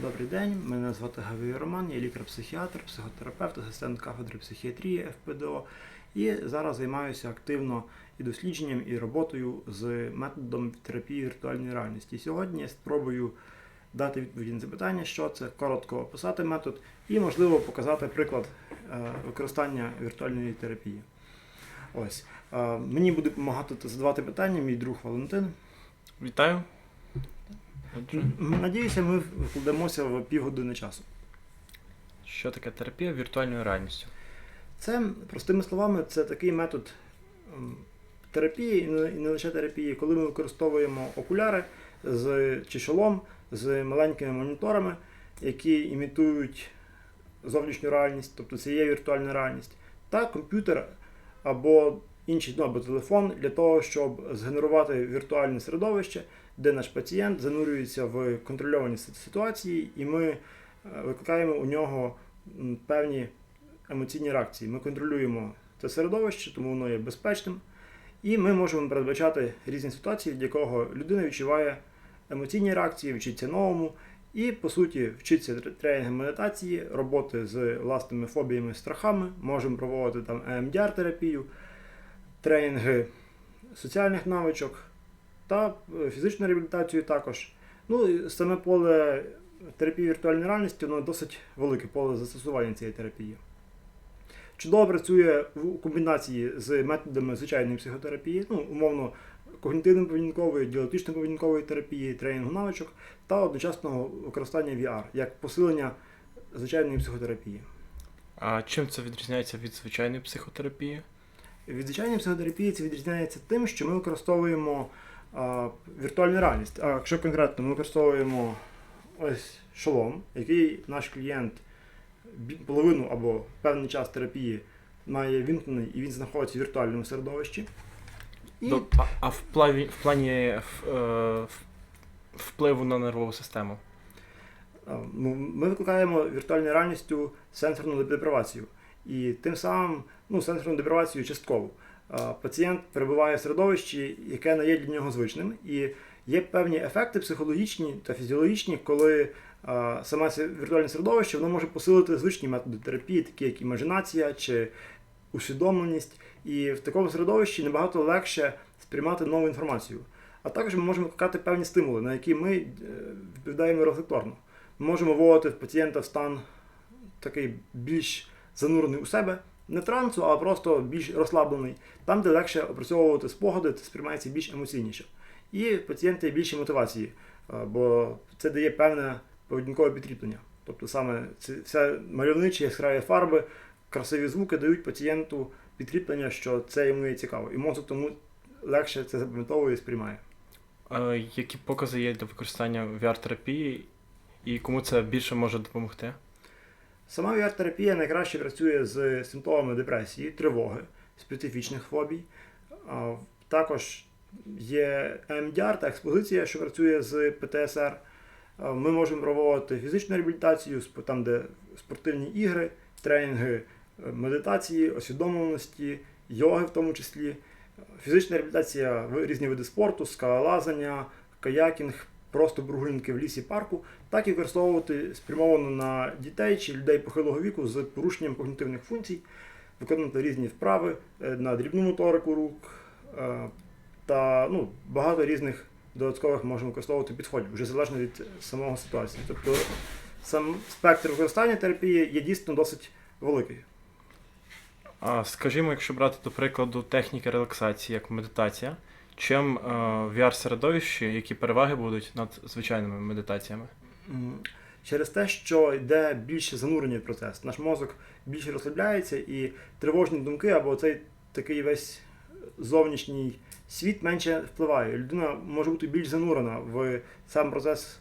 Добрий день, мене звати Гавій Роман, я лікар-психіатр, психотерапевт, асистент кафедри психіатрії ФПДО. І зараз займаюся активно і дослідженням, і роботою з методом терапії віртуальної реальності. Сьогодні я спробую дати відповіді на запитання, що це, коротко описати метод і, можливо, показати приклад е, використання віртуальної терапії. Ось. Е, Мені буде допомагати задавати питання мій друг Валентин. Вітаю. Надіюся, ми вкладемося в півгодини часу. що таке терапія віртуальною реальністю? Це, простими словами, це такий метод терапії, і не- лише терапії, коли ми використовуємо окуляри з чешолом, з маленькими моніторами, які імітують зовнішню реальність, тобто це є віртуальна реальність, та комп'ютер або інший ну, або телефон для того, щоб згенерувати віртуальне середовище, де наш пацієнт занурюється в контрольовані ситуації, і ми е, викликаємо у нього певні емоційні реакції. Ми контролюємо це середовище, тому воно є безпечним. І ми можемо передбачати різні ситуації, від якого людина відчуває емоційні реакції, вчиться новому. І, по суті, вчиться тр- тренінгам медитації, роботи з власними фобіями, страхами. Можемо проводити там EMDR-терапію, тренінги соціальних навичок та е, фізичну реабілітацію також. Ну, і саме поле терапії віртуальної реальності воно досить велике поле застосування цієї терапії. Чудово працює в комбінації з методами звичайної психотерапії, ну, умовно, когнітивно-поведінкової, діалектично-поведінкової терапії, тренінгу навичок та одночасного використання VR як посилення звичайної психотерапії. А чим це відрізняється від звичайної психотерапії? Від звичайної психотерапії це відрізняється тим, що ми використовуємо віртуальну реальність. А якщо конкретно ми використовуємо ось шолом, який наш клієнт половину або певний час терапії має вімкнений і він знаходиться в віртуальному середовищі. І а, а в, плаві, в плані в, е, впливу на нервову систему? ну, ми викликаємо віртуальною реальністю сенсорну депривацію. І тим самим ну, сенсорну депривацію частково. А, Пацієнт перебуває в середовищі, яке не є для нього звичним, і є певні ефекти психологічні та фізіологічні, коли саме це віртуальне середовище воно може посилити звичні методи терапії, такі як імажинація чи усвідомленість. І в такому середовищі набагато легше сприймати нову інформацію. А також ми можемо викликати певні стимули, на які ми е, відповідаємо рефлекторно. Ми можемо вводити пацієнта в стан такий більш занурений у себе, не трансу, а просто більш розслаблений, там, де легше опрацьовувати спогади, це сприймається більш емоційніше. І є більше мотивації, е, бо це дає певне поведінкове підкріплення. Тобто саме це все мальовничі яскраві фарби, красиві звуки дають пацієнту підкріплення, що це йому є цікаво. І мозок тому легше це запам'ятовує і сприймає. Е, які покази є для використання VR-терапії і кому це більше може допомогти? Сама VR-терапія найкраще працює з симптомами депресії, тривоги, специфічних фобій. Також є EMDR та експозиція, що працює з ПТСР. Ми можемо проводити фізичну реабілітацію, там, де спортивні ігри, тренінги е, медитації, освідомленості, йоги в тому числі. Фізична реабілітація, різні види спорту, скалолазання, каякінг, просто прогулянки в лісі парку так і використовувати спрямовано на дітей чи людей похилого віку з порушенням когнітивних функцій, виконувати різні вправи е, на дрібну моторику рук е, та ну, багато різних додаткових можемо використовувати підходів, вже залежно від самого ситуації. Тобто сам спектр використання терапії є дійсно досить великий. А скажімо, якщо брати до прикладу техніки релаксації, як медитація, чим е, в VR-середовищі, які переваги будуть над звичайними медитаціями? Через те, що йде більше занурення в процес, наш мозок більше розслабляється і тривожні думки або цей такий весь зовнішній світ менше впливає. Людина може бути більш занурена в сам процес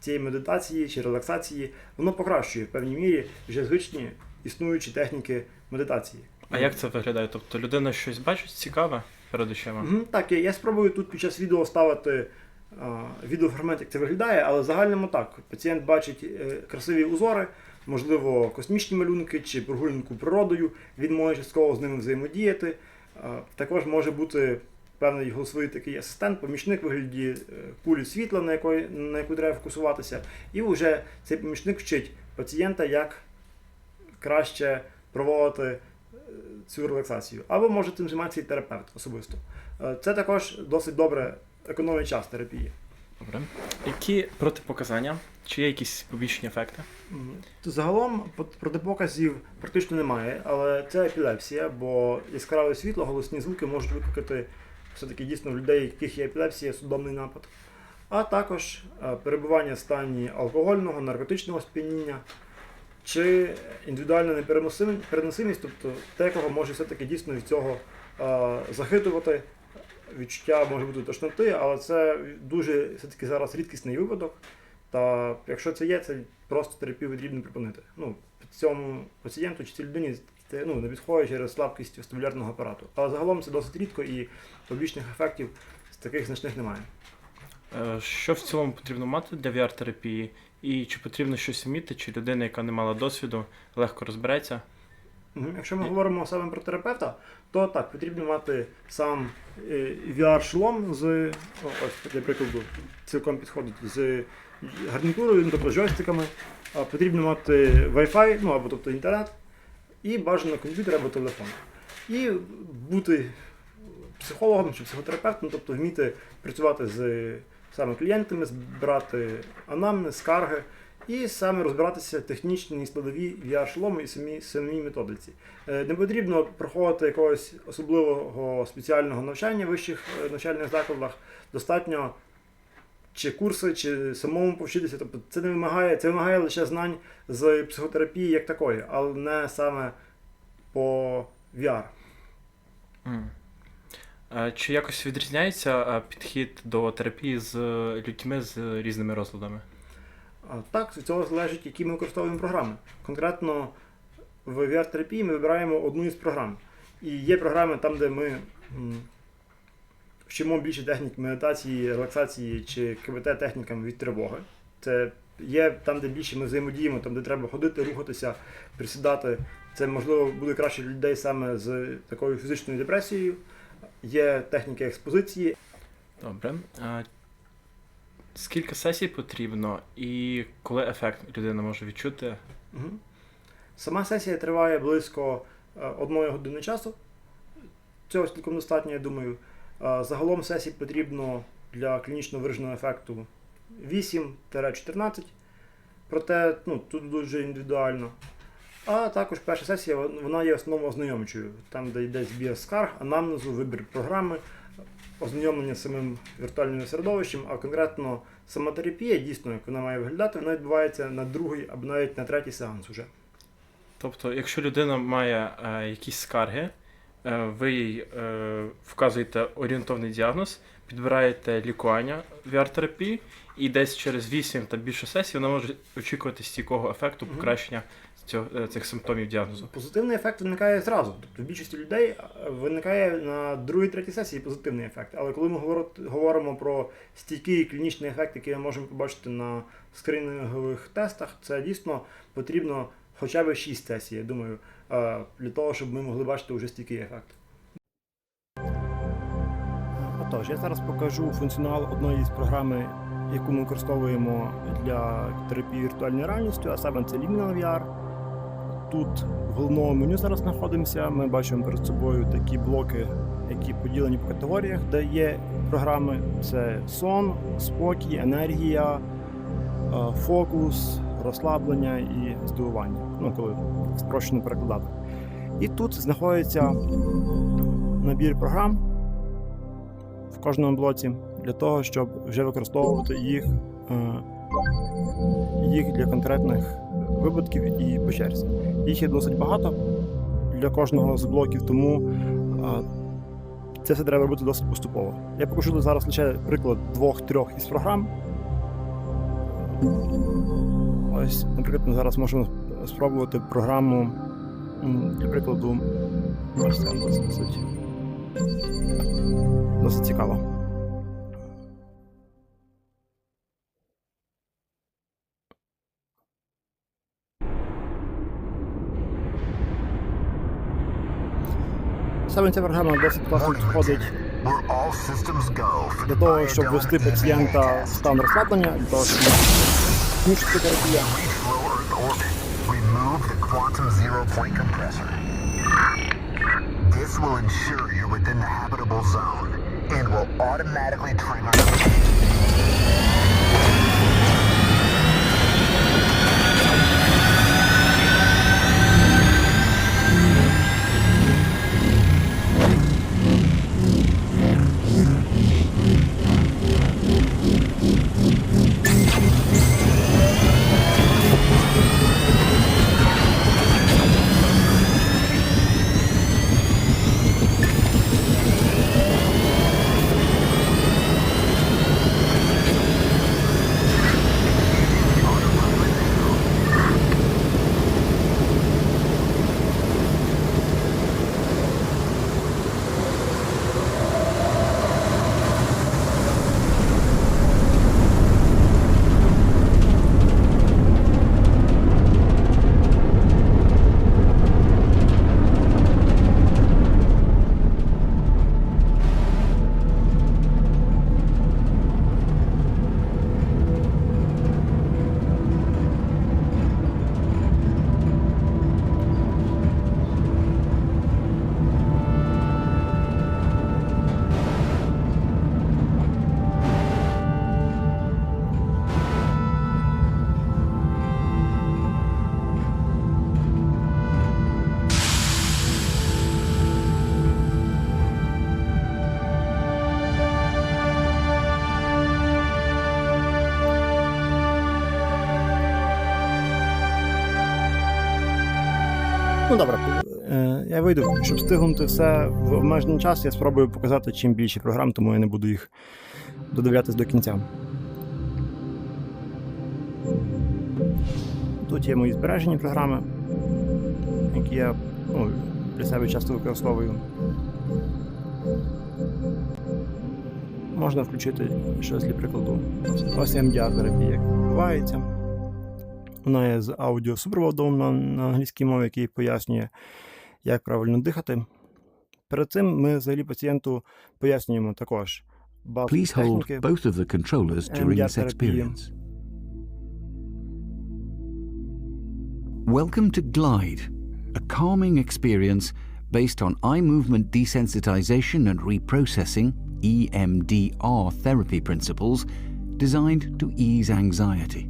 цієї медитації чи релаксації. Воно покращує в певній мірі вже звичні існуючі техніки медитації. А як це виглядає? Тобто людина щось бачить цікаве перед очима? Мгм, Так, я, я спробую тут під час відео ставити а, відеофрагмент, як це виглядає, але в загальному так. Пацієнт бачить е, красиві узори, можливо, космічні малюнки чи прогулянку природою. Він може частково з ними взаємодіяти. А, також може бути певний голосовий такий асистент, помічник вигляді е, кулі світла, на, якої, на яку треба фокусуватися, і вже цей помічник вчить пацієнта, як краще проводити цю релаксацію. Або може цим займатися і терапевт особисто. Е, Це також досить добре економить час терапії. Добре. Які протипоказання? Чи є якісь побічні ефекти? Загалом протипоказів практично немає, але це епілепсія, бо яскраве світло, голосні звуки можуть викликати все-таки дійсно в людей, яких є епілепсія, судомний напад. А також е, перебування в стані алкогольного, наркотичного сп'яніння чи індивідуальна непереносим- переносимість, тобто те, кого може все-таки дійсно від цього захитувати. Відчуття може бути тошноти, але це дуже все-таки зараз рідкісний випадок. Та якщо це є, це просто терапію потрібно припинити. Ну, цьому пацієнту чи цій людині це ну, не підходить через слабкість вестибулярного апарату. Але загалом це досить рідко і побічних ефектів з таких значних немає. Е, Що в цілому потрібно мати для VR-терапії? І чи потрібно щось вміти, чи людина, яка не мала досвіду, легко розбереться? Якщо ми говоримо саме про терапевта, то так, потрібно мати сам е, VR-шлом з, ось для прикладу, цілком підходить з гарнітурою, ну, тобто з джойстиками. Потрібно мати Wi-Fi, ну або тобто інтернет, і бажано комп'ютер або телефон. І бути психологом чи психотерапевтом, тобто вміти працювати з саме клієнтами, збирати анамнез, скарги, і саме розбиратися в технічній складові VR-шолому і самій, самій методиці. Е, Не потрібно проходити якогось особливого спеціального навчання в вищих е, навчальних закладах. Достатньо чи курси, чи самому повчитися. Тобто це не вимагає, це вимагає лише знань з психотерапії як такої, але не саме по VR. М. Е, Чи якось відрізняється е, підхід до терапії з е, людьми з різними розладами? Так, від цього залежить, які ми використовуємо програми. Конкретно в VR-терапії ми вибираємо одну із програм. І є програми там, де ми вчимо більше технік медитації, релаксації чи КБТ технікам від тривоги. Це є там, де більше ми взаємодіємо, там, де треба ходити, рухатися, присідати. Це можливо буде краще для людей саме з такою фізичною депресією. Є техніки експозиції, Добре. А Скільки сесій потрібно і коли ефект людина може відчути? Мгм. Сама сесія триває близько е, одної години часу. Цього цілком достатньо, я думаю. Е, Загалом сесій потрібно для клінічно вираженого ефекту 8-14. Проте ну, тут дуже індивідуально. А також перша сесія вона є основно ознайомчою. Там, де йде збір скарг, анамнезу, вибір програми, ознайомлення з самим віртуальним середовищем, а конкретно сама терапія, дійсно, як вона має виглядати, вона відбувається на другий або навіть на третій сеанс уже. Тобто, якщо людина має е, якісь скарги, е, ви їй е, вказуєте орієнтовний діагноз, підбираєте лікування VR-терапії, і десь через 8 та більше сесій вона може очікувати стійкого ефекту покращення цього, е, цих симптомів діагнозу. Позитивний ефект виникає зразу. Тобто в більшості людей е, виникає на другій третій сесії позитивний ефект. Але коли ми говоримо про стійкий клінічний ефект, який ми можемо побачити на скринінгових тестах, це дійсно потрібно хоча б 6 сесій, я думаю, е, для того, щоб ми могли бачити вже стійкий ефект. Отож, я зараз покажу функціонал одної з програми, яку ми використовуємо для терапії віртуальною реальністю, а саме це Liminal VR. Тут в головному меню зараз знаходимося. Ми бачимо перед собою такі блоки, які поділені по категоріях, де є програми: це сон, спокій, енергія, е, фокус, розслаблення і здивування. Ну, коли спрощено перекладати. І тут знаходиться набір програм в кожному блоці для того, щоб вже використовувати їх, е, їх для конкретних випадків і по черзі. Їх є досить багато для кожного з блоків, тому це все треба робити досить поступово. Я покажу зараз лише приклад двох-трьох із програм. Ось, наприклад, ми зараз можемо спробувати програму для прикладу. Досить, досить цікаво. Саме ця програма досить класно підходить We're all systems go for Для the того, щоб Biodome ввести EMA пацієнта в test. стан розслаблення, для того, щоб змушити терапія. Reach low Earth orbit. Remove the quantum zero point compressor. This will ensure you're within the habitable zone and will automatically trigger. я вийду, щоб встигнути все в обмежений час, я спробую показати чим більше програм, тому я не буду їх додивлятись до кінця. Тут є мої збережені програми, які я ну, для себе часто використовую. Можна включити щось для прикладу. Ось MDR терапія, як відбувається. Вона є з аудіосупроводом на, на англійській мові, який пояснює, як правильно дихати. Перед цим ми взагалі пацієнту пояснюємо також базові Please hold техніки. both of the controllers And during yeah, this therapy. experience. Welcome to Glide, a calming experience based on eye movement desensitization and reprocessing EMDR therapy principles designed to ease anxiety.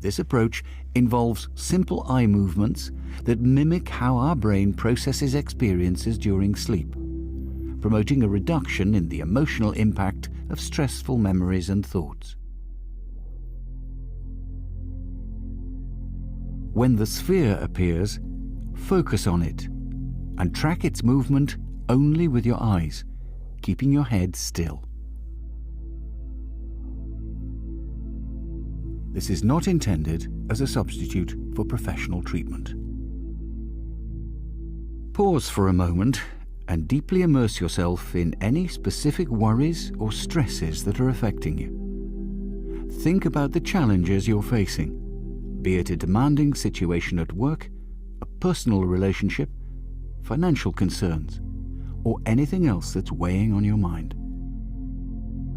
This approach involves simple eye movements that mimic how our brain processes experiences during sleep promoting a reduction in the emotional impact of stressful memories and thoughts. When the sphere appears, focus on it and track its movement only with your eyes, keeping your head still. This is not intended as a substitute for professional treatment. Pause for a moment and deeply immerse yourself in any specific worries or stresses that are affecting you. Think about the challenges you're facing, be it a demanding situation at work, a personal relationship, financial concerns, or anything else that's weighing on your mind.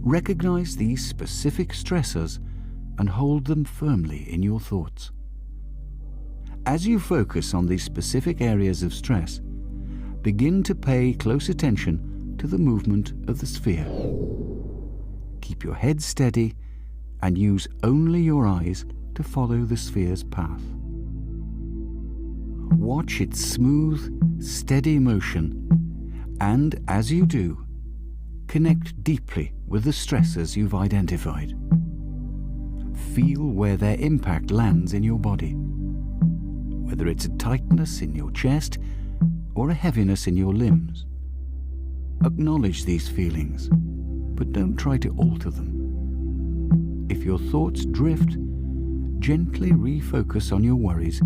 Recognize these specific stressors and hold them firmly in your thoughts. As you focus on these specific areas of stress, begin to pay close attention to the movement of the sphere. Keep your head steady and use only your eyes to follow the sphere's path. Watch its smooth, steady motion, and as you do, connect deeply with the stressors you've identified. Feel where their impact lands in your body, whether it's a tightness in your chest or a heaviness in your limbs. Acknowledge these feelings, but don't try to alter them. If your thoughts drift, gently refocus on your worries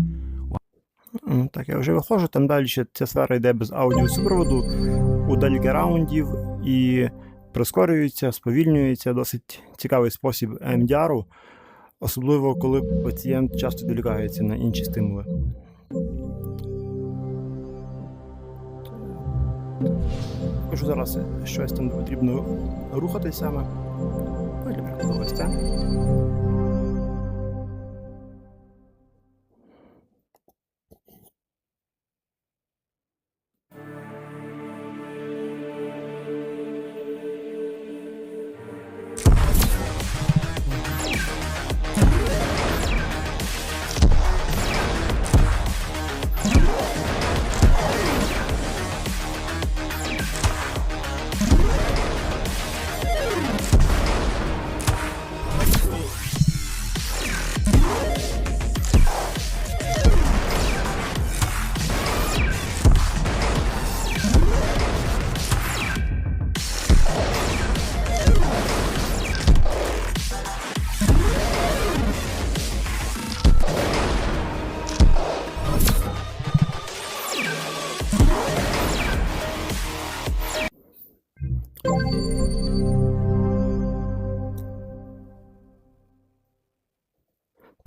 Так, я вже виходжу, там далі ця сфера йде без аудіосупроводу, у декілька раундів і прискорюється, сповільнюється. Досить цікавий спосіб МДРу, особливо коли пацієнт часто відволікається на інші стимули. Кажу зараз щось там потрібно рухати саме. Ну, ось це.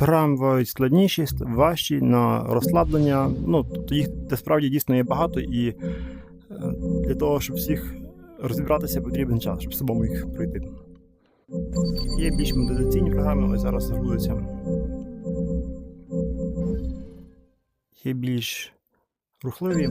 Програми складніші, важчі на розслаблення. Ну, тобто їх насправді дійсно є багато, і е, для того, щоб всіх розібратися, потрібен час, щоб самому їх пройти. Є більш медитаційні програми, ось зараз згодиться. Є більш рухливі.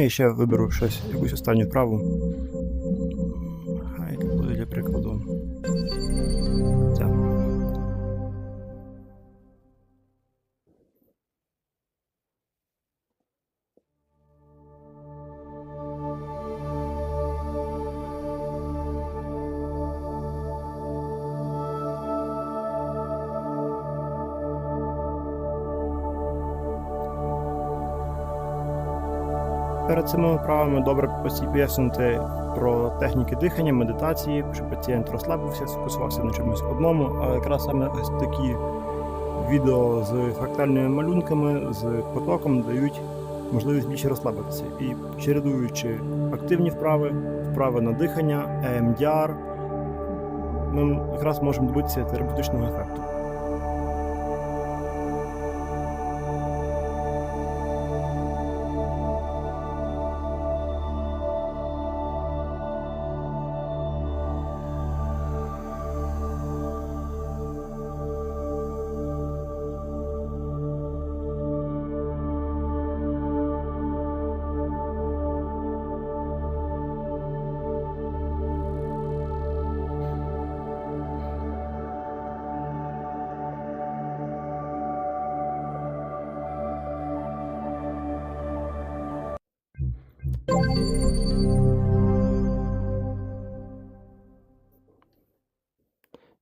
Ну і ще виберу щось, якусь останню вправу. Перед цими вправами добре пояснити про техніки дихання, медитації, щоб пацієнт розслабився, сфокусувався на чомусь одному. А якраз саме ось такі відео з фрактальними малюнками, з потоком дають можливість більше розслабитися. І чередуючи активні вправи, вправи на дихання, EMDR, ми якраз можемо добитися терапевтичного ефекту.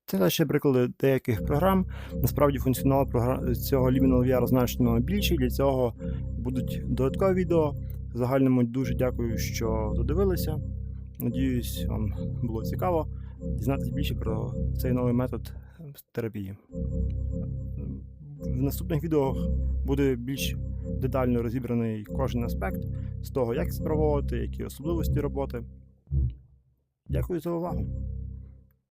Це лише приклади деяких програм. Насправді функціонал цього Liminal VR значно більший. Для цього будуть додаткові відео. В загальному дуже дякую, що додивилися. Надіюсь, вам було цікаво дізнатися більше про цей новий метод терапії. В наступних відео буде більш детально розібраний кожен аспект з того, як це які особливості роботи. Дякую за увагу.